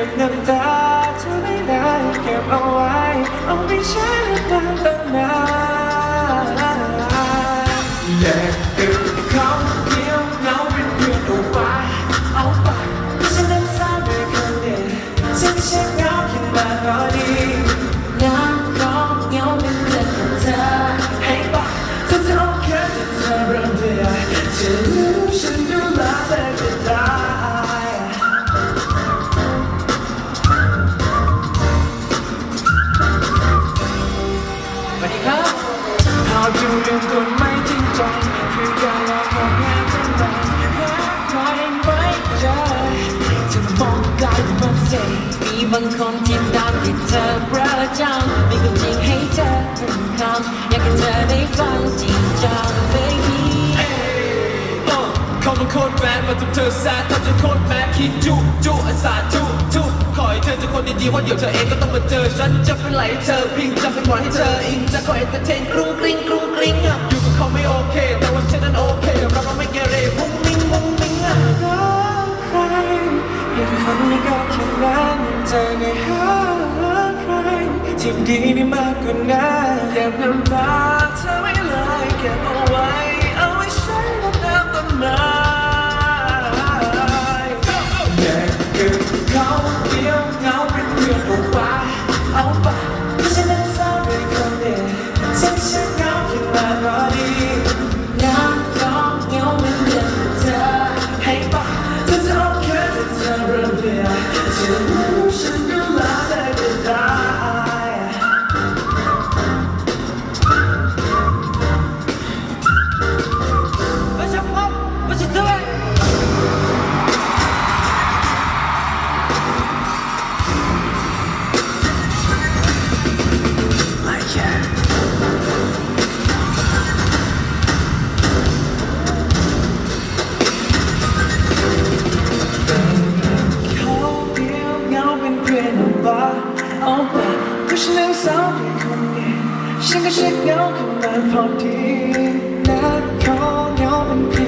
ก็บน้ำตาเธอไม่ได้เก็บเอาไว้ เอาไปใช้นานตั้งนานอยกตึกเขาเดียวเงาเป็นเพื่อนเอาไปเอาไปไม่ใช่น้ำเศร้าด้วยคนเดียวฉันไม่ใช่เงาแค่มาตอย บางคนที่ตามที่เธอประจำมีความจริงให้เธอหนึ่งคำอยากให้เธอได้ฟังจริงจัง baby เขามันโคตรแมนมาทำเธอแซดทำจนโคตรแมนคิดจุจุอาสาจุจุขอให้เธอเจอคนดีๆเพราะเดี๋ยวเธอเองก็ต้องมาเจอฉันจะเป็นไหลให้เธอพิงจะเป็นหวานให้เธออิงจะคอยเอนเตอร์เทนกรุงกริ้งกรุงกริ้งอะอยู่กับเขาไม่โอเค แต่ว่าฉัน ที่ดีได้มากกว่านั้นเก็บน้ำตาเธอไม่เลยเก็บเอาไว้ เอาไว้ใช้แล้วน้ำต้นไม้แยกกับเขาเดียวเหงาเป็นเพื่อนเอาไปเอาไปไม่ใช่น้ำเศร้าด้วยคนเดียวฉันฉันเหงาแค่มารอดีเงาของเงาเป็นเพื่อนของเธอให้ไปเธอจะโอเคแต่เธอเริ่มเบื่อจะรู้ฉันดู ก็ฉันเลี้ยงสาวเพียงคนนี้ฉันก็ช็คเงาขึ้นมาพอดีและขอย้อนเป็น